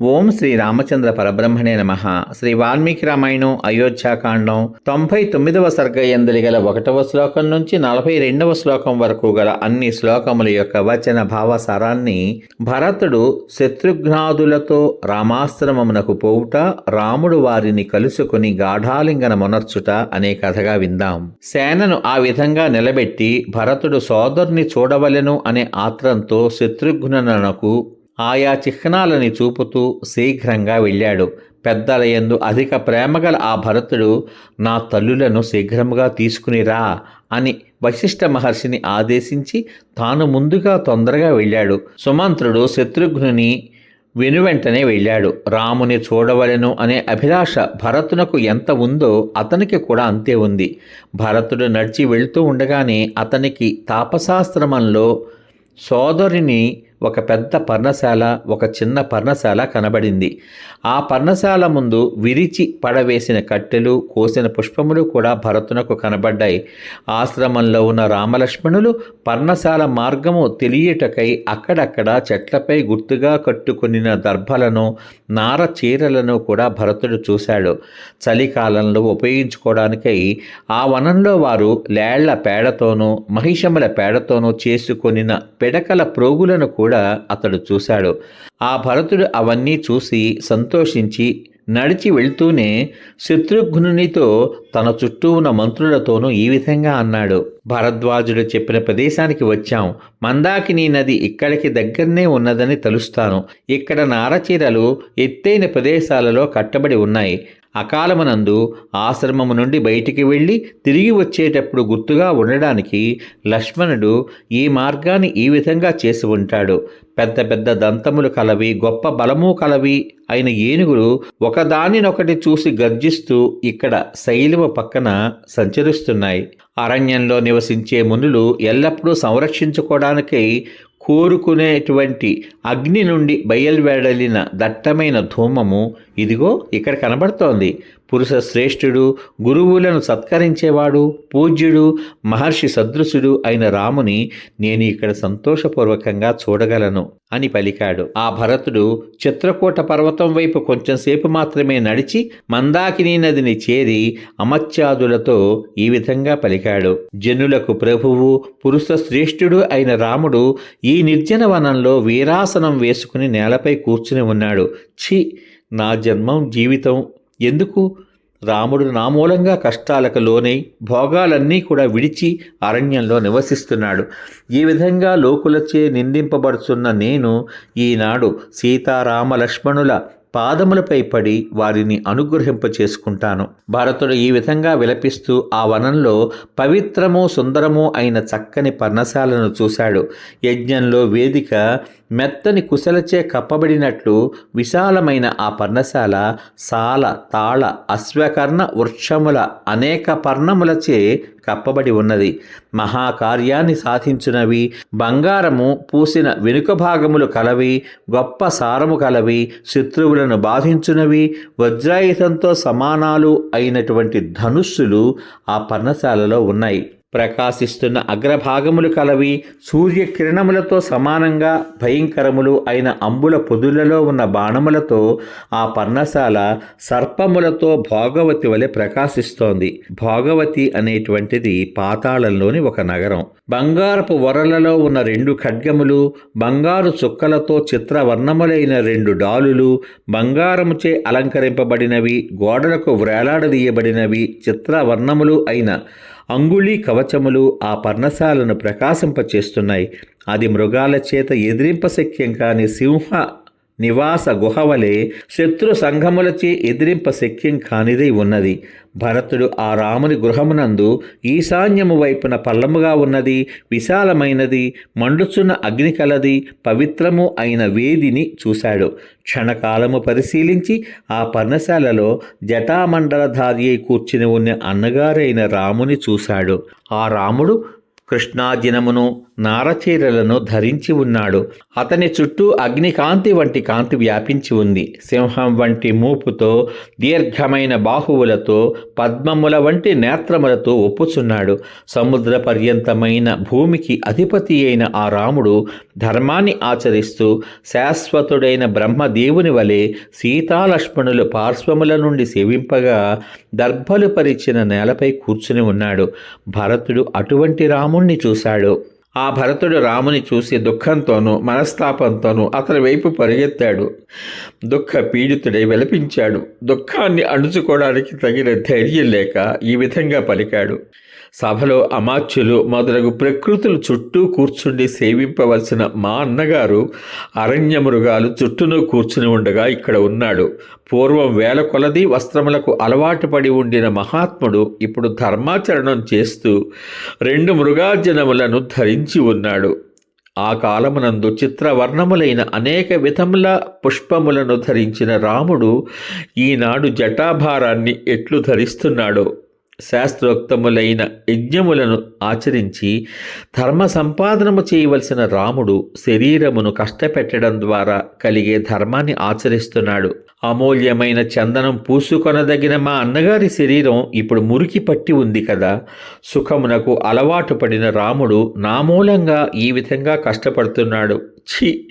ఓం శ్రీ రామచంద్ర పరబ్రహ్మణే నమ. శ్రీ వాల్మీకి రామాయణం అయోధ్యాకాండం తొంభై తొమ్మిదవ సర్గయందలి గల ఒకటవ శ్లోకం నుంచి నలభై రెండవ శ్లోకం వరకు గల అన్ని శ్లోకముల యొక్క వచన భావసారాన్ని భరతుడు శత్రుఘ్నాదులతో రామాశ్రమమునకు పోవుట రాముడు వారిని కలుసుకుని గాఢాలింగన మొనర్చుట అనే కథగా విందాం. సేనను ఆ విధంగా నిలబెట్టి భరతుడు సోదరుని చూడవలెను అనే ఆత్రంతో శత్రుఘ్నునకు ఆయా చిహ్నాలని చూపుతూ శీఘ్రంగా వెళ్ళాడు. పెద్దలయందు అధిక ప్రేమగల ఆ భరతుడు నా తల్లులను శీఘ్రముగా తీసుకునిరా అని వశిష్ఠ మహర్షిని ఆదేశించి తాను ముందుగా తొందరగా వెళ్ళాడు. సుమంత్రుడు శత్రుఘ్నుని వెనువెంటనే వెళ్ళాడు. రాముని చూడవలెను అనే అభిలాష భరతునకు ఎంత ఉందో అతనికి కూడా అంతే ఉంది. భరతుడు నడిచి వెళుతూ ఉండగానే అతనికి తాపశాస్త్రమంలో సోదరిని ఒక పెద్ద పర్ణశాల ఒక చిన్న పర్ణశాల కనబడింది. ఆ పర్ణశాల ముందు విరిచి పడవేసిన కట్టెలు కోసిన పుష్పములు కూడా భరతునకు కనబడ్డాయి. ఆశ్రమంలో ఉన్న రామలక్ష్మణులు పర్ణశాల మార్గము తెలియటకై అక్కడక్కడ చెట్లపై గుర్తుగా కట్టుకునిన దర్భలను నార చీరలను కూడా భరతుడు చూశాడు. చలికాలంలో ఉపయోగించుకోవడానికై ఆ వనంలో వారు లేళ్ళ పేడతోనూ మహిషముల పేడతోనూ చేసుకొనిన పిడకల ప్రోగులను కూడా అతడు చూశాడు. ఆ భరతుడు అవన్నీ చూసి సంతోషించి నడిచి వెళ్తూనే శత్రుఘ్నునితో తన చుట్టూ ఉన్న మంత్రులతోనూ ఈ విధంగా అన్నాడు. భరద్వాజుడు చెప్పిన ప్రదేశానికి వచ్చాం. మందాకిని నది ఇక్కడికి దగ్గరనే ఉన్నదని తలుస్తాను. ఇక్కడ నారచీరలు ఎత్తైన ప్రదేశాలలో కట్టబడి ఉన్నాయి. అకాలమునందు ఆశ్రమము నుండి బయటికి వెళ్ళి తిరిగి వచ్చేటప్పుడు గుర్తుగా ఉండడానికి లక్ష్మణుడు ఈ మార్గాన్ని ఈ విధంగా చేసి ఉంటాడు. పెద్ద పెద్ద దంతములు కలవి గొప్ప బలము కలవి అయిన ఏనుగులు ఒకదానినొకటి చూసి గర్జిస్తూ ఇక్కడ శైలివ పక్కన సంచరిస్తున్నాయి. అరణ్యంలో నివసించే మునులు ఎల్లప్పుడూ సంరక్షించుకోవడానికి కోరుకునేటువంటి అగ్ని నుండి బయలువెడలిన దట్టమైన ధూమము ఇదిగో ఇక్కడ కనబడుతోంది. పురుష శ్రేష్ఠుడు గురువులను సత్కరించేవాడు పూజ్యుడు మహర్షి సదృశుడు అయిన రాముని నేను ఇక్కడ సంతోషపూర్వకంగా చూడగలను అని పలికాడు. ఆ భరతుడు చిత్రకూట పర్వతం వైపు కొంచెంసేపు మాత్రమే నడిచి మందాకిని నదిని చేరి అమత్యాదులతో ఈ విధంగా పలికాడు. జనులకు ప్రభువు పురుష శ్రేష్ఠుడు అయిన రాముడు ఈ నిర్జన వనంలో వీరాసనం వేసుకుని నేలపై కూర్చుని ఉన్నాడు. ఛీ! నా జన్మం జీవితం ఎందుకు? రాముడు నా మూలంగా కష్టాలకు లోనై భోగాలన్నీ కూడా విడిచి అరణ్యంలో నివసిస్తున్నాడు. ఈ విధంగా లోకులచే నిందింపబడుతున్న నేను ఈనాడు సీతారామ లక్ష్మణుల పాదములపై పడి వారిని అనుగ్రహింప చేసుకుంటాను. భరతుడు ఈ విధంగా విలపిస్తూ ఆ వనంలో పవిత్రము సుందరము అయిన చక్కని పర్ణశాలను చూశాడు. యజ్ఞంలో వేదిక మెత్తని కుశలచే కప్పబడినట్లు విశాలమైన ఆ పర్ణశాల సాల తాళ అశ్వకర్ణ వృక్షముల అనేక పర్ణములచే కప్పబడి ఉన్నది. మహాకార్యాన్ని సాధించినవి బంగారము పూసిన వెనుక భాగములు కలవి గొప్ప సారము కలవి శత్రువులను బాధించునవి వజ్రాయుధంతో సమానాలు అయినటువంటి ధనుస్సులు ఆ పర్ణశాలలో ఉన్నాయి. ప్రకాశిస్తున్న అగ్రభాగములు కలవి సూర్యకిరణములతో సమానంగా భయంకరములు అయిన అంబుల పొదులలో ఉన్న బాణములతో ఆ పర్ణశాల సర్పములతో భోగవతి వలె ప్రకాశిస్తోంది. భోగవతి అనేటువంటిది పాతాళంలోని ఒక నగరం. బంగారపు వరలలో ఉన్న రెండు ఖడ్గములు బంగారు చుక్కలతో చిత్రవర్ణములైన రెండు డాలులు బంగారముచే అలంకరింపబడినవి గోడలకు వ్రేలాడదీయబడినవి చిత్రవర్ణములు అయిన అంగుళీ కవచములు ఆ పర్ణశాలను ప్రకాశింపచేస్తున్నాయి. అది మృగాల చేత ఎదిరింపశక్యం కాని సింహ నివాస గుహవలే శత్రు సంఘములచే ఎదిరింప శక్యం కానిదై ఉన్నది. భరతుడు ఆ రాముని గృహమునందు ఈశాన్యము వైపున పల్లముగా ఉన్నది విశాలమైనది మండుచున్న అగ్ని కలది పవిత్రము అయిన వేదిని చూశాడు. క్షణకాలము పరిశీలించి ఆ పర్ణశాలలో జటామండలధారి అయి కూర్చుని ఉన్న అన్నగారైన రాముని చూశాడు. ఆ రాముడు కృష్ణాజినమును నారచీరలను ధరించి ఉన్నాడు. అతని చుట్టూ అగ్నికాంతి వంటి కాంతి వ్యాపించి ఉంది. సింహం వంటి మూపుతో దీర్ఘమైన బాహువులతో పద్మముల వంటి నేత్రములతో ఒప్పుచున్నాడు. సముద్ర పర్యంతమైన భూమికి అధిపతి అయిన ఆ రాముడు ధర్మాన్ని ఆచరిస్తూ శాశ్వతుడైన బ్రహ్మదేవుని వలె సీతాలక్ష్మణులు పార్శ్వముల నుండి సేవింపగా దర్భలు పరిచిన నేలపై కూర్చుని ఉన్నాడు. భరతుడు అటువంటి రాముణ్ణి చూశాడు. ఆ భరతుడు రాముని చూసి దుఃఖంతోనూ మనస్తాపంతోనూ అతని వైపు పరిగెత్తాడు. దుఃఖ పీడితుడై విలపించాడు. దుఃఖాన్ని అణుచుకోవడానికి తగిన ధైర్యం లేక ఈ విధంగా పలికాడు. సభలో అమాత్యులు మొదలగు ప్రకృతులు చుట్టూ కూర్చుండి సేవింపవలసిన మా అన్నగారు అరణ్య మృగాలు చుట్టూను కూర్చుని ఉండగా ఇక్కడ ఉన్నాడు. పూర్వం వేల కొలది వస్త్రములకు అలవాటు పడి ఉండిన మహాత్ముడు ఇప్పుడు ధర్మాచరణం చేస్తూ రెండు మృగాజనములను ధరించి ఉన్నాడు. ఆ కాలమునందు చిత్రవర్ణములైన అనేక విధముల పుష్పములను ధరించిన రాముడు ఈనాడు జటాభారాన్ని ఎట్లు ధరిస్తున్నాడో శాస్త్రోక్తములైన యజ్ఞములను ఆచరించి ధర్మ సంపాదనము చేయవలసిన రాముడు శరీరమును కష్టపెట్టడం ద్వారా కలిగే ధర్మాన్ని ఆచరిస్తున్నాడు. అమూల్యమైన చందనం పూసుకొనదగిన మా అన్నగారి శరీరం ఇప్పుడు మురికి పట్టి ఉంది కదా. సుఖమునకు అలవాటు పడిన రాముడు నా మూలంగా ఈ విధంగా కష్టపడుతున్నాడు. ఛీ!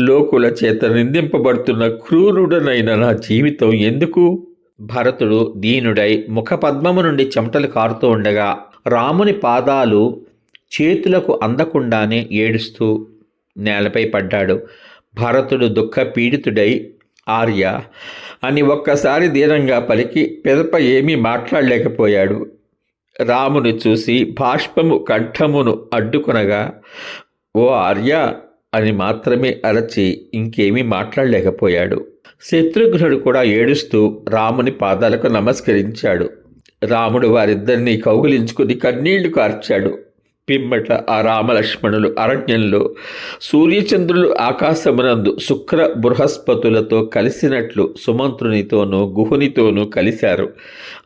లోకుల చేత నిందింపబడుతున్న క్రూరుడనైన నా జీవితం ఎందుకు? భరతుడు దీనుడై ముఖపద్మము నుండి చెమటలు కారుతూ ఉండగా రాముని పాదాలు చేతులకు అందకుండానే ఏడుస్తూ నేలపై పడ్డాడు. భరతుడు దుఃఖ పీడితుడై ఆర్య అని ఒక్కసారి దీనంగా పలికి పెదప ఏమీ మాట్లాడలేకపోయాడు రాముని చూసి బాష్పము కంఠమును అడ్డుకొనగా ఓ ఆర్య అని మాత్రమే అరచి ఇంకేమీ మాట్లాడలేకపోయాడు. శత్రుఘ్నుడు కూడా ఏడుస్తూ రాముని పాదాలకు నమస్కరించాడు. రాముడు వారిద్దరినీ కౌగిలించుకుని కన్నీళ్ళు కార్చాడు. పిమ్మట ఆ రామలక్ష్మణులు అరణ్యంలో సూర్యచంద్రులు ఆకాశమునందు శుక్ర బృహస్పతులతో కలిసినట్లు సుమంత్రునితోనూ గుహునితోనూ కలిశారు.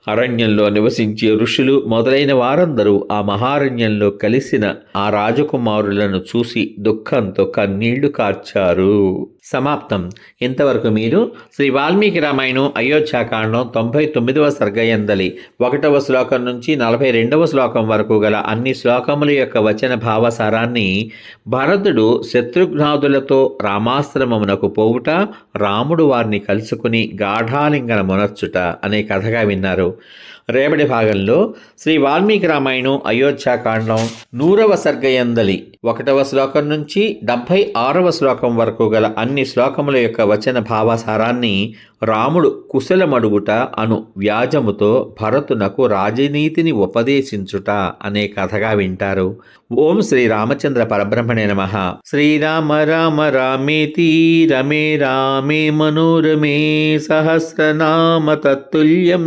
అరణ్యంలో నివసించే ఋషులు మొదలైన వారందరూ ఆ మహారణ్యంలో కలిసిన ఆ రాజకుమారులను చూసి దుఃఖంతో కన్నీళ్ళు కార్చారు. సమాప్తం. ఇంతవరకు మీరు శ్రీ వాల్మీకి రామాయణం అయోధ్యాకాండం తొంభై తొమ్మిదవ సర్గయందలి ఒకటవ శ్లోకం నుంచి నలభై రెండవ శ్లోకం వరకు గల అన్ని శ్లోకములు యొక్క వచన భావసారాన్ని భరతుడు శత్రుఘ్నాదులతో రామాశ్రమమునకు పోవుట రాముడు వారిని కలుసుకుని గాఢాలింగన మునర్చుట అనే కథగా విన్నారు. రేపటి భాగంలో శ్రీ వాల్మీకి రామాయణం అయోధ్యాకాండం నూరవ సర్గయందలి ఒకటవ శ్లోకం నుంచి డెబ్భై ఆరవ శ్లోకం వరకు గల అన్ని శ్లోకముల యొక్క వచన భావసారాన్ని రాముడు కుశలమడుగుట అను వ్యాజముతో భరతునకు రాజనీతిని ఉపదేశించుట అనే కథగా వింటారు. ఓం శ్రీ రామచంద్ర పరబ్రహ్మణే నమ. శ్రీరామ రామ రామేతి రమే రామే మనోరమే సహస్రనామ తత్తుల్యం